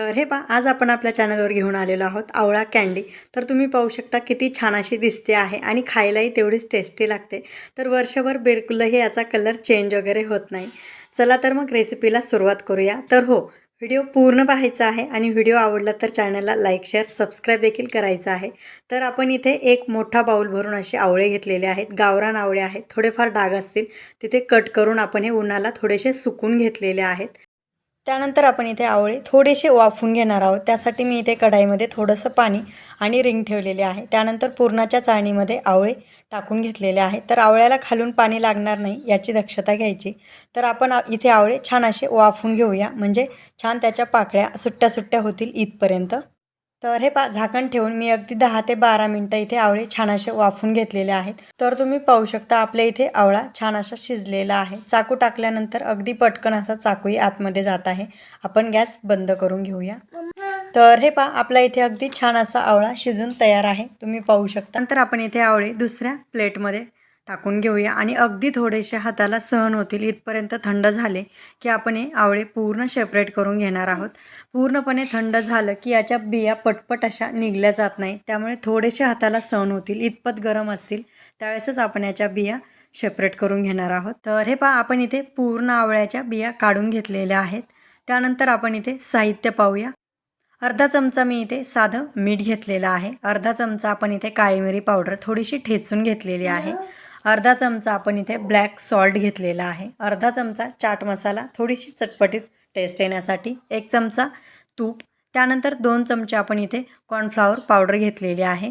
तर हे पा आज आपण आपल्या चॅनलवर घेऊन आलेलो आहोत आवळा कँडी तर तुम्ही पाहू शकता किती छान अशी दिसते आहे आणि खायलाही तेवढीच टेस्टी लागते. तर वर्षभर बिलकुलही याचा कलर चेंज वगैरे होत नाही. चला तर मग रेसिपीला सुरुवात करूया. तर हो व्हिडिओ पूर्ण पाहायचा आहे आणि व्हिडिओ आवडला तर चॅनलला लाईक शेअर सबस्क्राईब देखील करायचं आहे. तर आपण इथे एक मोठा बाऊल भरून असे आवळे घेतलेले आहेत. गावरान आवळे आहेत. थोडेफार डाग असतील. तिथे कट करून आपण हे उन्हाला थोडेसे सुकून घेतलेले आहेत. त्यानंतर आपण इथे आवळे थोडेसे वाफून घेणार आहोत. त्यासाठी मी इथे कढाईमध्ये थोडंसं पाणी आणि रिंग ठेवलेले आहे. त्यानंतर पुरणाच्या चाळणीमध्ये आवळे टाकून घेतलेले आहे. तर आवळ्याला खालून पाणी लागणार नाही याची दक्षता घ्यायची. तर आपण इथे आवळे छान असे वाफून घेऊया. म्हणजे छान त्याच्या पाकळ्या सुट्ट्या सुट्ट्या होतील इथपर्यंत. तर हे पा झाकण ठेवून मी अगदी दहा ते बारा मिनटं इथे आवळे छान असे वाफून घेतलेले आहेत. तर तुम्ही पाहू शकता आपल्या इथे आवळा छान असा शिजलेला आहे. चाकू टाकल्यानंतर अगदी पटकन असा चाकूही आतमध्ये जात आहे. आपण गॅस बंद करून घेऊया. तर हे पा आपल्या इथे अगदी छान असा आवळा शिजून तयार आहे. तुम्ही पाहू शकता. नंतर आपण इथे आवळे दुसऱ्या प्लेटमध्ये टाकून घेऊया. आणि अगदी थोडेसे हाताला सहन होतील इथपर्यंत थंड झाले की आपण हे आवळे पूर्ण सेपरेट करून घेणार आहोत. पूर्णपणे थंड झालं की याच्या बिया पटपट अशा निघल्या जात नाही त्यामुळे थोडेसे हाताला सहन होतील इतपत गरम असतील त्यावेळेसच आपण याच्या बिया सेपरेट करून घेणार आहोत. तर हे पहा आपण इथे पूर्ण आवळ्याच्या बिया काढून घेतलेल्या आहेत. त्यानंतर आपण इथे साहित्य पाहूया. अर्धा चमचा मी इथे साधं मीठ घेतलेलं आहे. अर्धा चमचा आपण इथे काळी मिरी पावडर थोडीशी ठेचून घेतलेली आहे. अर्धा चमचा आपण इथे ब्लॅक सॉल्ट घेतलेला आहे. अर्धा चमचा चाट मसाला थोडीशी चटपटीत टेस्ट येण्यासाठी एक चमचा तूप त्यानंतर दोन चमचे आपण इथे कॉर्नफ्लॉवर पावडर घेतलेली आहे.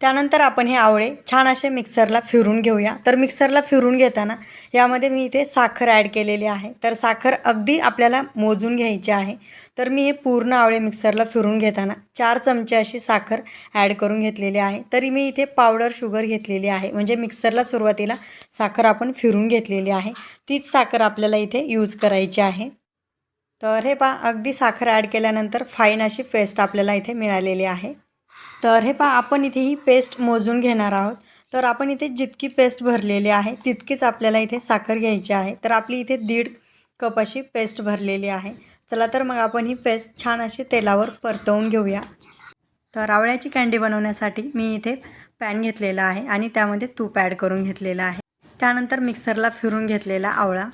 त्यानंतर आपण हे आवळे छान असे मिक्सरला फिरून घेऊया. तर मिक्सरला फिरून घेताना यामध्ये मी इथे साखर ॲड केलेली आहे. तर साखर अगदी आपल्याला मोजून घ्यायची आहे. तर मी हे पूर्ण आवळे मिक्सरला फिरून घेताना चार चमचे अशी साखर ॲड करून घेतलेली आहे. तरी मी इथे पावडर शुगर घेतलेली आहे. म्हणजे मिक्सरला सुरुवातीला साखर आपण फिरून घेतलेली आहे. तीच साखर आपल्याला इथे यूज करायची आहे. तर हे पा अगदी साखर ॲड केल्यानंतर फाईन अशी पेस्ट आपल्याला इथे मिळालेली आहे. तर हे पहा आपण इथे ही पेस्ट मोजून घेणार आहोत. तर आपण इथे जितकी पेस्ट भरलेली आहे तितकीच आपल्याला इथे साखर घ्यायची आहे. तर आपली इथे दीड कप अशी पेस्ट भरलेली आहे. चला तर मग आपण ही पेस्ट छान अशी तेलावर परतवून घेऊया. तर आवळ्याची कँडी बनवण्यासाठी मी इथे पॅन घेतलेला आहे आणि त्यामध्ये तूप ॲड करून घेतलेलं आहे. त्यानंतर मिक्सरला फिरून घेतलेला आवळा.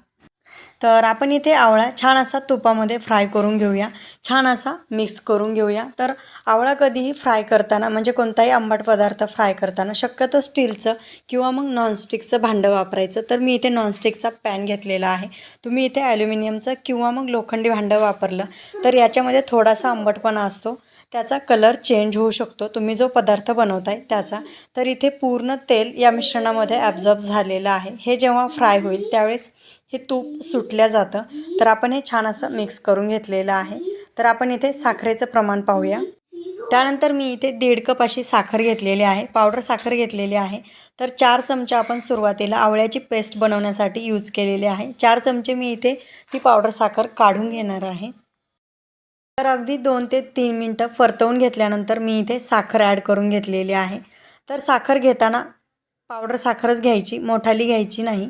तर आपण इथे आवळा छान असा तुपामध्ये फ्राय करून घेऊया. छान असा मिक्स करून घेऊया. तर आवळा कधीही फ्राय करताना म्हणजे कोणताही आंबट पदार्थ फ्राय करताना शक्यतो स्टीलचं किंवा मग नॉनस्टिकचं भांडं वापरायचं. तर मी इथे नॉनस्टिकचा पॅन घेतलेला आहे. तुम्ही इथे ॲल्युमिनियमचं किंवा मग लोखंडी भांडं वापरलं तर याच्यामध्ये थोडासा आंबटपणा असतो. त्याचा कलर चेंज होऊ शकतो. तुम्ही जो पदार्थ बनवताय त्याचा. तर इथे पूर्ण तेल या मिश्रणामध्ये ॲब्झॉर्ब झालेलं आहे. हे जेव्हा फ्राय होईल त्यावेळेस हे तूप सुटल्या जातं. तर आपण हे छान असं मिक्स करून घेतलेलं आहे. तर आपण इथे साखरेचं प्रमाण पाहूया. त्यानंतर मी इथे दीड कप अशी साखर घेतलेली आहे. पावडर साखर घेतलेली आहे. तर चार चमचे आपण सुरुवातीला आवळ्याची पेस्ट बनवण्यासाठी यूज केलेली आहे. चार चमचे मी इथे ही पावडर साखर काढून घेणार आहे. तर अगदी दोन ते तीन मिनटं परतवून घेतल्यानंतर मी इथे साखर ॲड करून घेतलेली आहे. तर साखर घेताना पावडर साखरच घ्यायची मोठाली घ्यायची नाही.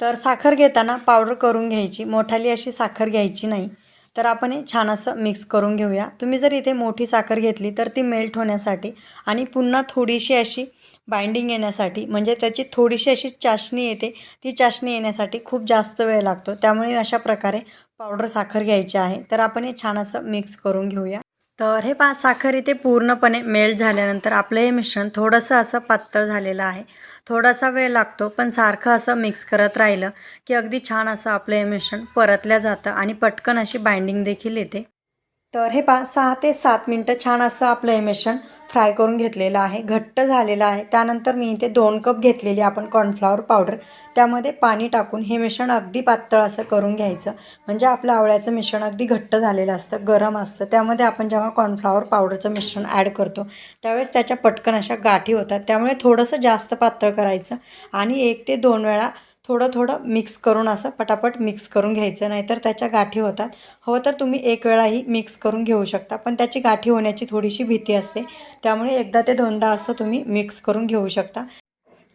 तर साखर घेताना पावडर करून घ्यायची. मोठाली अशी साखर घ्यायची नाही. तर आपण हे छान असं मिक्स करून घेऊया. तुम्ही जर इथे मोठी साखर घेतली तर ती मेल्ट होण्यासाठी आणि पुन्हा थोडीशी अशी बाइंडिंग येण्यासाठी म्हणजे त्याची थोडीशी अशी चाशणी येते ती चाशणी येण्यासाठी खूप जास्त वेळ लागतो. त्यामुळे अशा प्रकारे पावडर साखर घ्यायची आहे. तर आपण हे छान असं मिक्स करून घेऊया. तर हे पा साखर इथे पूर्णपणे मेल्ट झाल्यानंतर आपलं हे मिश्रण थोडंसं असं पातळ झालेलं आहे. थोडासा वेळ लागतो पण सारखं असं मिक्स करत राहिलं की अगदी छान असं आपलं हे मिश्रण परतल्या जातं आणि पटकन अशी बाइंडिंग देखील येते. तर हे पा सहा ते सात मिनटं छान असं आपलं हे मिश्रण फ्राय करून घेतलेलं आहे घट्ट झालेलं आहे. त्यानंतर मी इथे दोन कप घेतलेली आपण कॉर्नफ्लॉवर पावडर त्यामध्ये पाणी टाकून हे मिश्रण अगदी पातळ असं करून घ्यायचं. म्हणजे आपलं आवळ्याचं मिश्रण अगदी घट्ट झालेलं असतं गरम असतं. त्यामध्ये आपण जेव्हा कॉर्नफ्लॉवर पावडरचं मिश्रण ॲड करतो त्यावेळेस त्याच्या पटकन अशा गाठी होतात. त्यामुळे थोडंसं जास्त पातळ करायचं आणि एक ते दोन वेळा थोडं थोडं मिक्स करून असं पटापट मिक्स करून घ्यायचं नाहीतर त्याच्या गाठी होतात. हवं तर तुम्ही एक वेळाही मिक्स करून घेऊ शकता पण त्याची गाठी होण्याची थोडीशी भीती असते. त्यामुळे एकदा ते दोनदा असं तुम्ही मिक्स करून घेऊ शकता.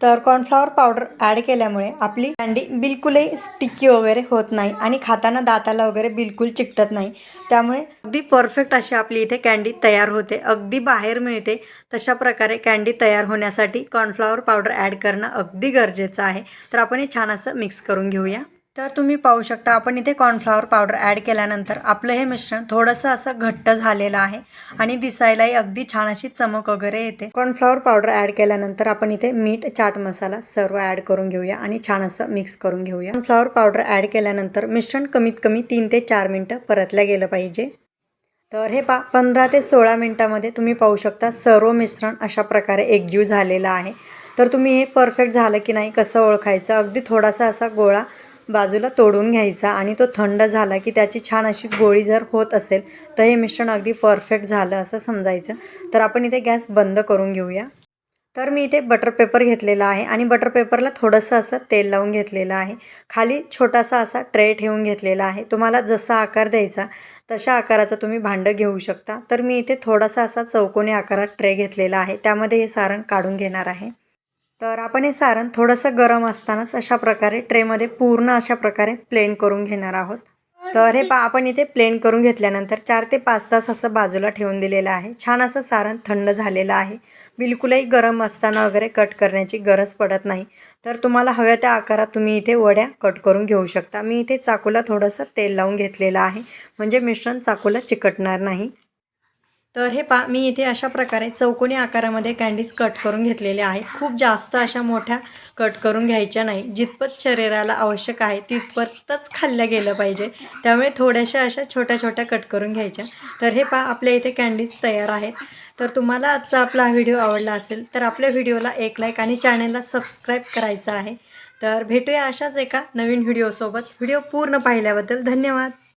तर कॉर्नफ्लॉवर पावडर ॲड केल्यामुळे आपली कँडी बिलकुलही स्टिकी वगैरे होत नाही आणि खाताना दाताला वगैरे बिलकुल चिकटत नाही. त्यामुळे अगदी परफेक्ट अशी आपली इथे कँडी तयार होते. अगदी बाहेर मिळते तशा प्रकारे कँडी तयार होण्यासाठी कॉर्नफ्लॉवर पावडर ॲड करणं अगदी गरजेचं आहे. तर आपण हे छान असं मिक्स करून घेऊया. तर तुम्ही पाहू शकता आपण इथे कॉर्नफ्लॉवर पावडर ॲड केल्यानंतर आपलं हे मिश्रण थोडंसं असं घट्ट झालेलं आहे आणि दिसायलाही अगदी छान अशी चमक वगैरे येते. कॉर्नफ्लॉवर पावडर ॲड केल्यानंतर आपण इथे मीठ चाट मसाला सर्व ॲड करून घेऊया आणि छान असं मिक्स करून घेऊया. कॉर्नफ्लॉवर पावडर ॲड केल्यानंतर मिश्रण कमीत कमी तीन ते चार मिनटं परतल्या गेलं पाहिजे. तर हे पा पंधरा ते सोळा मिनटामध्ये तुम्ही पाहू शकता सर्व मिश्रण अशा प्रकारे एकजीव झालेलं आहे. तर तुम्ही हे परफेक्ट झालं की नाही कसं ओळखायचं अगदी थोडासा असा गोळा बाजूला तोडून घ्यायचा आणि तो थंड झाला की त्याची छान अशी गोळी जर होत असेल तर हे मिश्रण अगदी परफेक्ट झालं असं समजायचं. तर आपण इथे गॅस बंद करून घेऊया. तर मी इथे बटर पेपर घेतलेला आहे आणि बटर पेपरला थोडंसं असं तेल लावून घेतलेलं आहे. खाली छोटासा असा ट्रे ठेवून घेतलेला आहे. तुम्हाला जसा आकार द्यायचा तशा आकाराचं तुम्ही भांडं घेऊ शकता. तर मी इथे थोडासा असा चौकोनी आकारात ट्रे घेतलेला आहे. त्यामध्ये हे सारण काढून घेणार आहे. तर आपण हे सारण थोडंसं गरम असतानाच अशा प्रकारे ट्रेमध्ये पूर्ण अशा प्रकारे प्लेन करून घेणार आहोत. तर हे पा आपण इथे प्लेन करून घेतल्यानंतर चार ते पाच तास असं बाजूला ठेवून दिलेलं आहे. छान असं सारण थंड झालेलं आहे. बिलकुलही गरम असताना वगैरे कट करण्याची गरज पडत नाही. तर तुम्हाला हव्या त्या आकारात तुम्ही इथे वड्या कट करून घेऊ शकता. मी इथे चाकूला थोडंसं तेल लावून घेतलेलं आहे. म्हणजे मिश्रण चाकूला चिकटणार नाही. तर हे पा मी इथे अशा प्रकारे चौकोनी आकारामध्ये कँडीज कट करून घेतलेले आहे खूप जास्त अशा मोठ्या कट करून घ्यायच्या नाही. जितपत शरीराला आवश्यक आहे तितपतच खाल्ल्या गेलं पाहिजे. त्यामुळे थोड्याशा अशा छोट्या छोट्या कट करून घ्यायच्या. तर हे पा आपल्या इथे कँडीज तयार आहेत. तर तुम्हाला आजचा आपला हा व्हिडिओ आवडला असेल तर आपल्या व्हिडिओला एक लाईक आणि चॅनलला सबस्क्राईब करायचं आहे. तर भेटूया अशाच एका नवीन व्हिडिओसोबत व्हिडिओ पूर्ण पाहिल्याबद्दल धन्यवाद.